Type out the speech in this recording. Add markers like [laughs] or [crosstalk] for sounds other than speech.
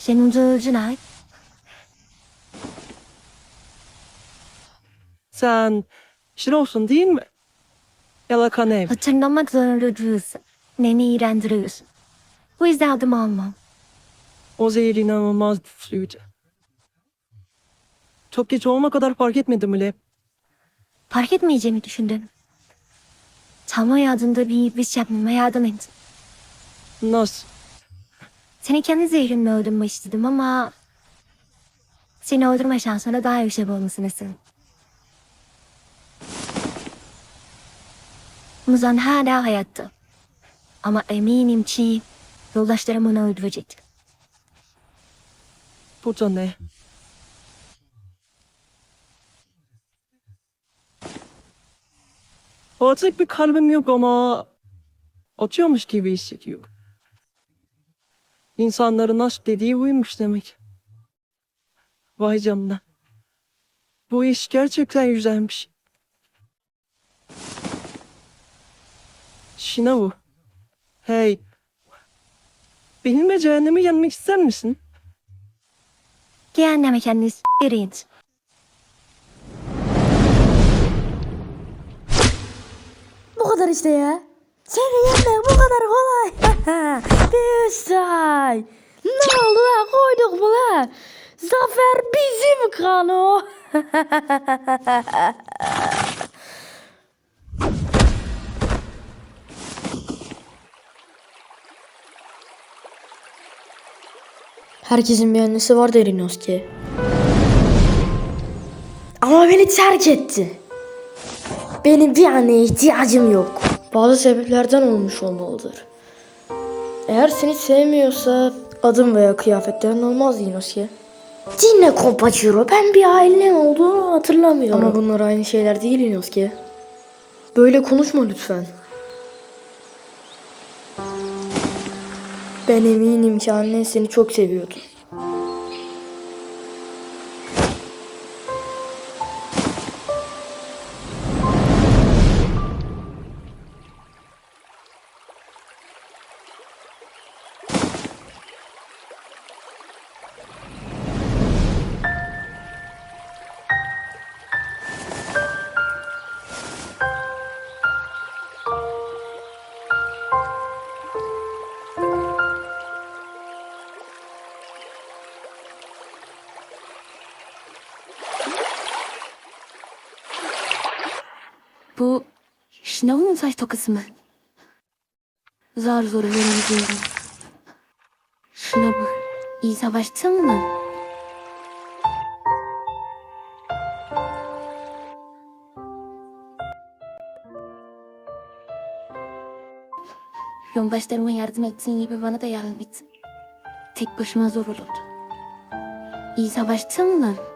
Senin Cüneyt. Sen Şirosun değil mi? Yalakan ev. Hatırlamak zorunda değilsin. Neni iğrendiriyorsun. Bu yüzden adım almam. O zehir inanılmaz güçlüydü. Çok geç olana kadar fark etmedim bile. Fark etmeyeceğimi düşündüm. Tam hayatında bir iblis yapmama yardım et. Nasıl? Seni kendi zehrimle öldürmek istedim ama... Seni öldürme şansına daha yüksek olmasını istedim. Muzan hala hayatta. Ama eminim ki yoldaşlarım onu öldürecek. Bu da ne? Artık bir kalbim yok ama atıyormuş gibi hissediyorum. İnsanların aşk dediği buymuş demek. Vay canına. Bu iş gerçekten güzelmiş. Şinavu. Hey. Benimle cehennemi yenmek ister misin? Cehenneme kendini s**erin. Bu kadar işte ya. Seni bu kadar kolay. [laughs] Bir say. Ne oldu lan koyduk mu lan? Zafer bizim kano. [laughs] Herkesin bir annesi var Derinoski. Ama beni terk etti. Benim bir anneye ihtiyacım yok. Bazı sebeplerden olmuş olmalıdır. Eğer seni sevmiyorsa adım veya kıyafetlerin olmaz Inosuke. Dinle Kompachiro. Ben bir ailen olduğunu hatırlamıyorum. Ama bunlar aynı şeyler değil Inosuke. Böyle konuşma lütfen. Ben eminim ki annen seni çok seviyordu. Bu Şınav'ın saç tokası? Zar zor verebiliyorum. Şınav'ı iyi savaştın mı? Yoldaşlarıma yardım ettiğin gibi bana da yardım et. Tek başıma zor olurdu. İyi savaştın mı?